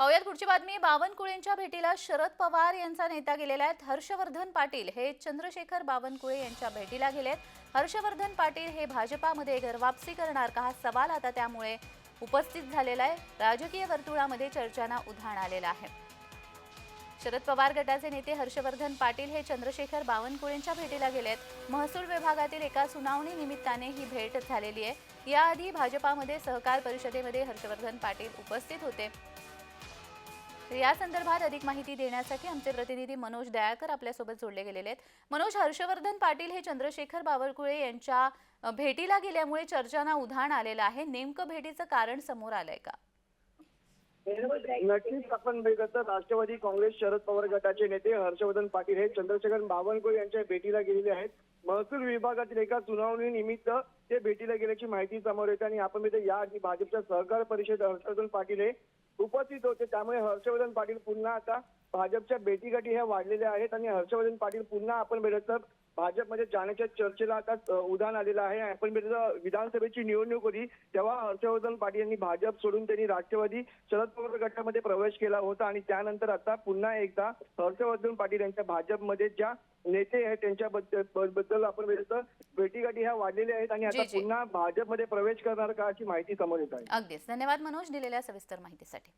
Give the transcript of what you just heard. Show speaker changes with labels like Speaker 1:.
Speaker 1: पाहुयात पुढची बातमी. बावनकुळेंच्या भेटीला शरद पवार यांचा नेता गेलेला आहेत हर्षवर्धन पाटील हे चंद्रशेखर बावनकुळे यांच्या भेटीला गेलेत. हर्षवर्धन पाटील हे भाजपामध्ये घरवापसी करणार का हा सवाल आता त्यामुळे उपस्थित झालेला आहे. राजकीय वर्तुळामध्ये चर्चांना उधाण आलेलं आहे. शरद पवार गटाचे नेते हर्षवर्धन पाटील हे चंद्रशेखर बावनकुळेंच्या भेटीला गेलेत. महसूल विभागातील एका सुनावणी निमित्ताने ही भेट झालेली आहे. याआधी भाजपामध्ये सहकार परिषदेमध्ये हर्षवर्धन पाटील उपस्थित होते. या संदर्भात अधिक माहिती देण्यासाठी आमचे प्रतिनिधी मनोज दयाळकर आपल्यासोबत जोडले गेलेले आहेत. मनोज हर्षवर्धन पाटील हे चंद्रशेखर बावरकुळे यांच्या भेटीला गेल्यामुळे चर्चांना उधाण आलेलं आहे. नेमकं भेटीचं कारण समोर आलंय का?
Speaker 2: नक्कीच आपण बघत राष्ट्रवादी काँग्रेस शरद पवार गटाचे नेते हर्षवर्धन पाटील हे चंद्रशेखर बावनकुळे यांच्या भेटीला गेलेले आहेत. महसूल विभागातील एका सुनावणी निमित्त ते भेटीला गेल्याची माहिती समोर येते आणि आपण या भाजपच्या सहकार परिषद हर्षवर्धन पाटील हे उपस्थित होते. त्यामुळे हर्षवर्धन पाटील पुन्हा आता भाजपच्या भेटीगाठी ह्या वाढलेल्या आहेत आणि हर्षवर्धन पाटील पुन्हा आपण भेटत तर भाजपमध्ये जाण्याच्या चर्चेला आता उदाहरण आलेलं आहे. आपण विधानसभेची निवडणूक होती. तेव्हा हर्षवर्धन पाटील यांनी भाजप सोडून त्यांनी राष्ट्रवादी शरद पवार गटामध्ये प्रवेश केला होता आणि त्यानंतर आता पुन्हा एकदा हर्षवर्धन पाटील यांच्या भाजपमध्ये ज्या नेते आहेत त्यांच्या बद्दल आपण बघितलं भेटीगाठी ह्या वाढलेल्या आहेत आणि आता. पुन्हा भाजपमध्ये प्रवेश करणार का अशी माहिती समोर येत आहे.
Speaker 1: अगदीच. धन्यवाद मनोज दिलेल्या सविस्तर माहितीसाठी.